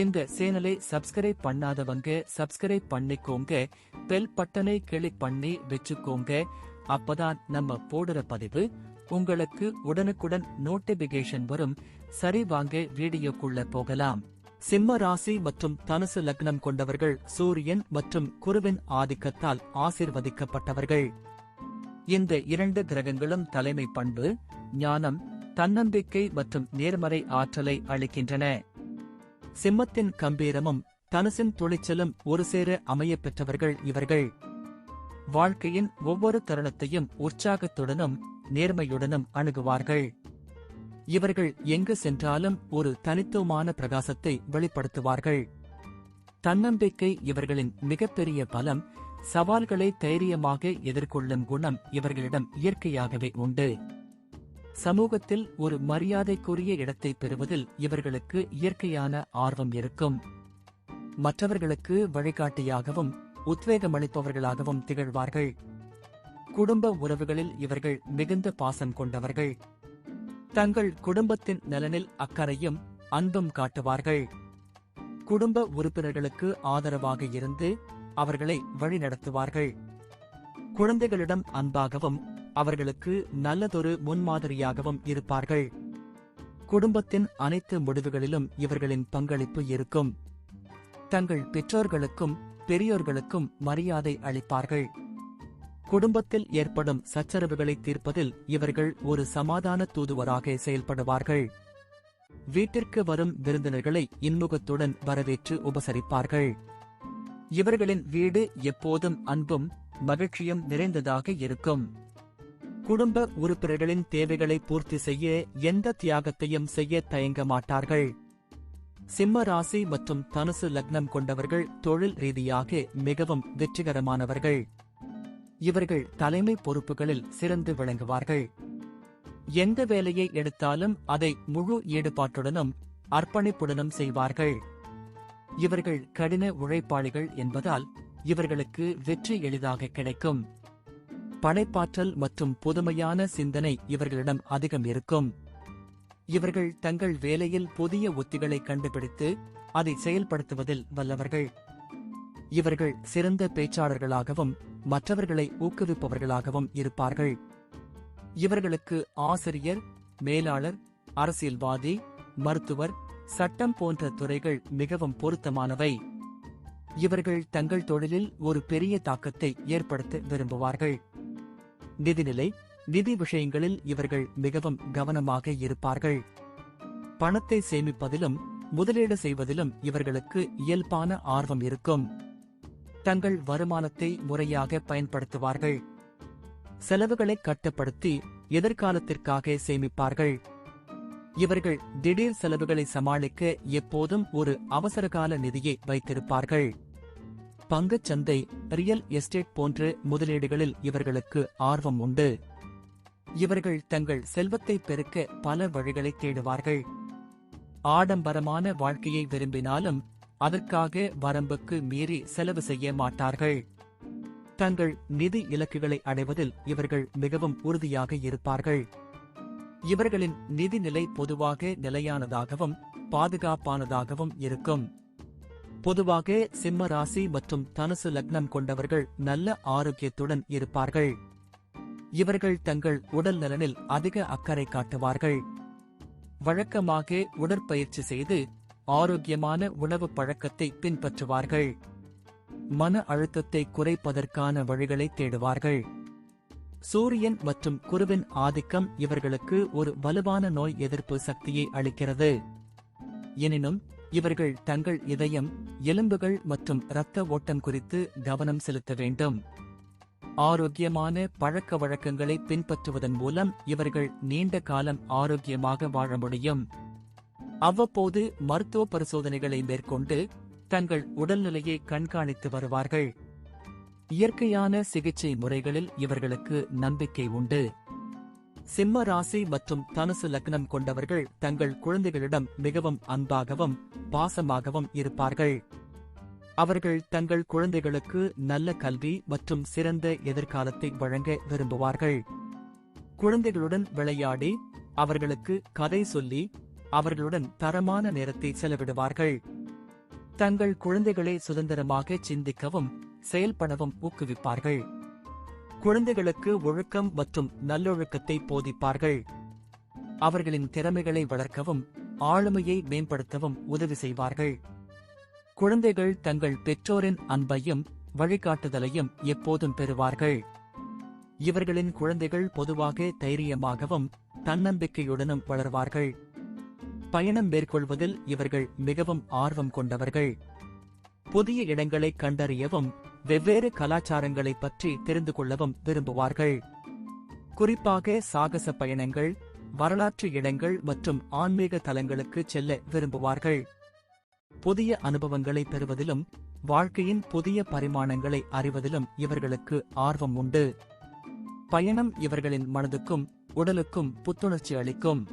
இந்த சேனலை சப்ஸ்கிரைப் பண்ணாதவங்க சப்ஸ்கிரைப் பண்ணிக்கோங்க. பெல் பட்டனை கிளிக் பண்ணி வச்சுக்கோங்க. அப்பதான் நம்ம போடுற பதிவு உங்களுக்கு உடனுக்குடன் நோட்டிபிகேஷன் வரும். சரி வாங்க வீடியோக்குள்ள போகலாம். சிம்ம ராசி மற்றும் தனுசு லக்னம் கொண்டவர்கள் சூரியன் மற்றும் குருவின் ஆதிக்கத்தால் ஆசிர்வதிக்கப்பட்டவர்கள். இந்த இரண்டு கிரகங்களும் தலைமை பண்பு ஞானம் தன்னம்பிக்கை மற்றும் நேர்மறை ஆற்றலை அளிக்கின்றன. சிம்மத்தின் கம்பீரமும் தனுசின் துளைச்சலும் ஒரு சேர அமையப் பெற்றவர்கள் இவர்கள். வாழ்க்கையின் ஒவ்வொரு தருணத்தையும் உற்சாகத்துடனும் நேர்மையுடனும் அணுகுவார்கள். இவர்கள் எங்கு சென்றாலும் ஒரு தனித்துவமான பிரகாசத்தை வெளிப்படுத்துவார்கள். தன்னம்பிக்கை இவர்களின் மிகப்பெரிய பலம் சவால்களை தைரியமாக எதிர்கொள்ளும் குணம் இவர்களிடம் இயற்கையாகவே உண்டு. சமூகத்தில் ஒரு மரியாதைக்குரிய இடத்தை பெறுவதில் இவர்களுக்கு இயற்கையான ஆர்வம் இருக்கும். மற்றவர்களுக்கு வழிகாட்டியாகவும் உத்வேகமளிப்பவர்களாகவும் திகழ்வார்கள். குடும்ப உறவுகளில் இவர்கள் மிகுந்த பாசம் கொண்டவர்கள். தங்கள் குடும்பத்தின் நலனில் அக்கறையும் அன்பும் காட்டுவார்கள். குடும்ப உறுப்பினர்களுக்கு ஆதரவாக இருந்து அவர்களை வழிநடத்துவார்கள். குழந்தைகளிடம் அன்பாகவும் அவர்களுக்கு நல்லதொரு முன்மாதிரியாகவும் இருப்பார்கள். குடும்பத்தின் அனைத்து முடிவுகளிலும் இவர்களின் பங்களிப்பு இருக்கும். தங்கள் பெற்றோர்களுக்கும் பெரியோர்களுக்கும் மரியாதை அளிப்பார்கள். குடும்பத்தில் ஏற்படும் சச்சரவுகளை தீர்ப்பதில் இவர்கள் ஒரு சமாதான தூதுவராக செயல்படுவார்கள். வீட்டிற்கு வரும் விருந்தினர்களை இன்முகத்துடன் வரவேற்று உபசரிப்பார்கள். இவர்களின் வீடு எப்போதும் அன்பும் மகிழ்ச்சியும் நிறைந்ததாக இருக்கும். குடும்ப உறுப்பினர்களின் தேவைகளை பூர்த்தி செய்ய எந்த தியாகத்தையும் செய்ய தயங்க மாட்டார்கள். சிம்ம ராசி மற்றும் தனுசு லக்னம் கொண்டவர்கள் தொழில் ரீதியாக மிகவும் வெற்றிகரமானவர்கள். இவர்கள் தலைமை பொறுப்புகளில் சிறந்து விளங்குவார்கள். எந்த வேலையை எடுத்தாலும் அதை முழு ஈடுபாட்டுடனும் அர்ப்பணிப்புடனும் செய்வார்கள். இவர்கள் கடின உழைப்பாளிகள் என்பதால் இவர்களுக்கு வெற்றி எளிதாக கிடைக்கும். படைப்பாற்றல் மற்றும் புதுமையான சிந்தனை இவர்களிடம் அதிகம் இருக்கும். இவர்கள் தங்கள் வேலையில் புதிய உத்திகளை கண்டுபிடித்து அதை செயல்படுத்துவதில் வல்லவர்கள். இவர்கள் சிறந்த பேச்சாளர்களாகவும் மற்றவர்களை ஊக்குவிப்பவர்களாகவும் இருப்பார்கள். இவர்களுக்கு ஆசிரியர் மேலாளர் அரசியல்வாதி மருத்துவர் சட்டம் போன்ற துறைகள் மிகவும் பொருத்தமானவை. இவர்கள் தங்கள் தொழிலில் ஒரு பெரிய தாக்கத்தை ஏற்படுத்த விரும்புவார்கள். நிதிநிலை நிதி விஷயங்களில் இவர்கள் மிகவும் கவனமாக இருப்பார்கள். பணத்தை சேமிப்பதிலும் முதலீடு செய்வதிலும் இவர்களுக்கு இயல்பான ஆர்வம் இருக்கும். தங்கள் வருமானத்தை முறையாக பயன்படுத்துவார்கள். செலவுகளை கட்டுப்படுத்தி எதிர்காலத்திற்காக சேமிப்பார்கள். இவர்கள் திடீர் செலவுகளை சமாளிக்க எப்போதும் ஒரு அவசரகால நிதியை வைத்திருப்பார்கள். பங்குச் சந்தை ரியல் எஸ்டேட் போன்ற முதலீடுகளில் இவர்களுக்கு ஆர்வம் உண்டு. இவர்கள் தங்கள் செல்வத்தை பெருக்க பல வழிகளை தேடுவார்கள். ஆடம்பரமான வாழ்க்கையை விரும்பினாலும் அதற்காக வரம்புக்கு மீறி செலவு செய்ய மாட்டார்கள். தங்கள் நிதி இலக்குகளை அடைவதில் இவர்கள் மிகவும் உறுதியாக இருப்பார்கள். இவர்களின் நிதிநிலை பொதுவாக நிலையானதாகவும் பாதுகாப்பானதாகவும் இருக்கும். பொதுவாக சிம்ம ராசி மற்றும் தனுசு லக்னம் கொண்டவர்கள் நல்ல ஆரோக்கியத்துடன் இருப்பார்கள். இவர்கள் தங்கள் உடல் நலனில் அதிக அக்கறை காட்டுவார்கள். வழக்கமாக உடற்பயிற்சி செய்து ஆரோக்கியமான உணவு பழக்கத்தை பின்பற்றுவார்கள். மன அழுத்தத்தை குறைப்பதற்கான வழிகளை தேடுவார்கள். சூரியன் மற்றும் குருவின் ஆதிக்கம் இவர்களுக்கு ஒரு வலுவான நோய் எதிர்ப்பு சக்தியை அளிக்கிறது. எனினும் இவர்கள் தங்கள் இதயம் எலும்புகள் மற்றும் இரத்த ஓட்டம் குறித்து கவனம் செலுத்த வேண்டும். ஆரோக்கியமான பழக்க வழக்கங்களை பின்பற்றுவதன் மூலம் இவர்கள் நீண்ட காலம் ஆரோக்கியமாக வாழ முடியும். அவ்வப்போது மருத்துவ பரிசோதனைகளை மேற்கொண்டு தங்கள் உடல்நிலையை கண்காணித்து வருவார்கள். இயற்கையான சிகிச்சை முறைகளில் இவர்களுக்கு நம்பிக்கை உண்டு. சிம்ம ராசி மற்றும் தனுசு லக்னம் கொண்டவர்கள் தங்கள் குழந்தைகளிடம் மிகவும் அன்பாகவும் பாசமாகவும் இருப்பார்கள். அவர்கள் தங்கள் குழந்தைகளுக்கு நல்ல கல்வி மற்றும் சிறந்த எதிர்காலத்தை வழங்க விரும்புவார்கள். குழந்தைகளுடன் விளையாடி அவர்களுக்கு கதை சொல்லி அவர்களுடன் தரமான நேரத்தை செலவிடுவார்கள். தங்கள் குழந்தைகளை சுதந்திரமாக சிந்திக்கவும் செயல்படவும் ஊக்குவிப்பார்கள். குழந்தைகளுக்கு ஒழுக்கம் மற்றும் நல்லொழுக்கத்தை போதிப்பார்கள். அவர்களின் திறமைகளை வளர்க்கவும் ஆளுமையை மேம்படுத்தவும் உதவி செய்வார்கள். குழந்தைகள் தங்கள் பெற்றோரின் அன்பையும் வழிகாட்டுதலையும் எப்போதும் பெறுவார்கள். இவர்களின் குழந்தைகள் பொதுவாக தைரியமாகவும் தன்னம்பிக்கையுடனும் வளர்வார்கள். பயணம் மேற்கொள்வதில் இவர்கள் மிகவும் ஆர்வம் கொண்டவர்கள். புதிய இடங்களை கண்டறியவும் வெவ்வேறு கலாச்சாரங்களைப் பற்றி தெரிந்து கொள்ளவும் விரும்புவார்கள். குறிப்பாக சாகச பயணங்கள் வரலாற்று இடங்கள் மற்றும் ஆன்மீக தலங்களுக்கு செல்ல விரும்புவார்கள். புதிய அனுபவங்களை பெறுவதிலும் வாழ்க்கையின் புதிய பரிமாணங்களை அறிவதிலும் இவர்களுக்கு ஆர்வம் உண்டு. பயணம் இவர்களின் மனதுக்கும் உடலுக்கும் புத்துணர்ச்சி அளிக்கும்.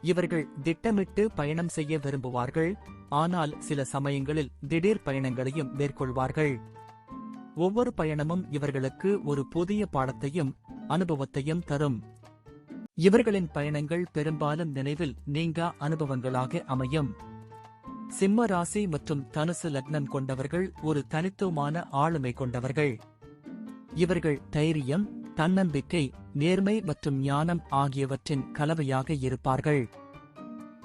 இவர்கள் திட்டமிட்டு பயணம் செய்ய விரும்புவார்கள் ஆனால் சில சமயங்களில் திடீர் பயணங்களையும் மேற்கொள்வார்கள். ஒவ்வொரு பயணமும் இவர்களுக்கு ஒரு புதிய பாடத்தையும் அனுபவத்தையும் தரும். இவர்களின் பயணங்கள் பெரும்பாலும் நினைவில் நீங்கா அனுபவங்களாக அமையும். சிம்ம ராசி மற்றும் தனுசு லக்னம் கொண்டவர்கள் ஒரு தனித்துவமான ஆளுமை கொண்டவர்கள். இவர்கள் தைரியம் தன்னம்பிக்கை நேர்மை மற்றும் ஞானம் ஆகியவற்றின் கலவையாக இருப்பார்கள்.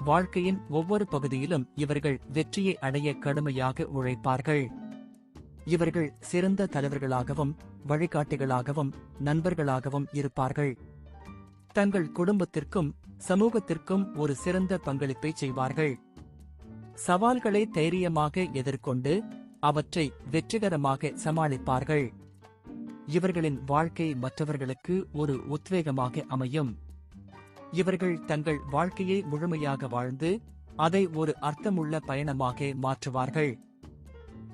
வாழ்க்கையின் ஒவ்வொரு பகுதியிலும் இவர்கள் வெற்றியை அடைய கடுமையாக உழைப்பார்கள். இவர்கள் சிறந்த தலைவர்களாகவும் வழிகாட்டிகளாகவும் நண்பர்களாகவும் இருப்பார்கள். தங்கள் குடும்பத்திற்கும் சமூகத்திற்கும் ஒரு சிறந்த பங்களிப்பை செய்வார்கள். சவால்களை தைரியமாக எதிர்கொண்டு அவற்றை வெற்றிகரமாக சமாளிப்பார்கள். இவர்களின் வாழ்க்கை மற்றவர்களுக்கு ஒரு உத்வேகமாக அமையும். இவர்கள் தங்கள் வாழ்க்கையை முழுமையாக வாழ்ந்து அதை ஒரு அர்த்தமுள்ள பயணமாக மாற்றுவார்கள்.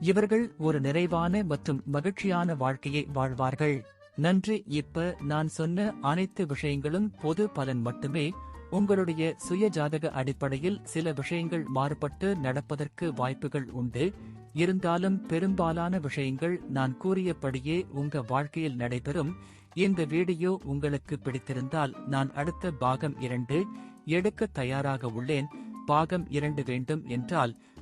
இவர்கள் ஒரு நிறைவான மற்றும் மகிழ்ச்சியான வாழ்க்கையை வாழ்வார்கள். நன்றி. இப்ப நான் சொன்ன அனைத்து விஷயங்களும் பொது பலன் மட்டுமே. உங்களுடைய சுய ஜாதக அடிப்படையில் சில விஷயங்கள் மாறுபட்டு நடப்பதற்கு வாய்ப்புகள் உண்டு. இருந்தாலும் பெரும்பாலான விஷயங்கள் நான் கூறியபடியே உங்க வாழ்க்கையில் நடைபெறும். இந்த வீடியோ உங்களுக்கு பிடித்திருந்தால் நான் அடுத்த பாகம் இரண்டு எடுக்க தயாராக உள்ளேன். பாகம் இரண்டு வேண்டும் என்றால்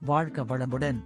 வாழ்க வளமுடன்.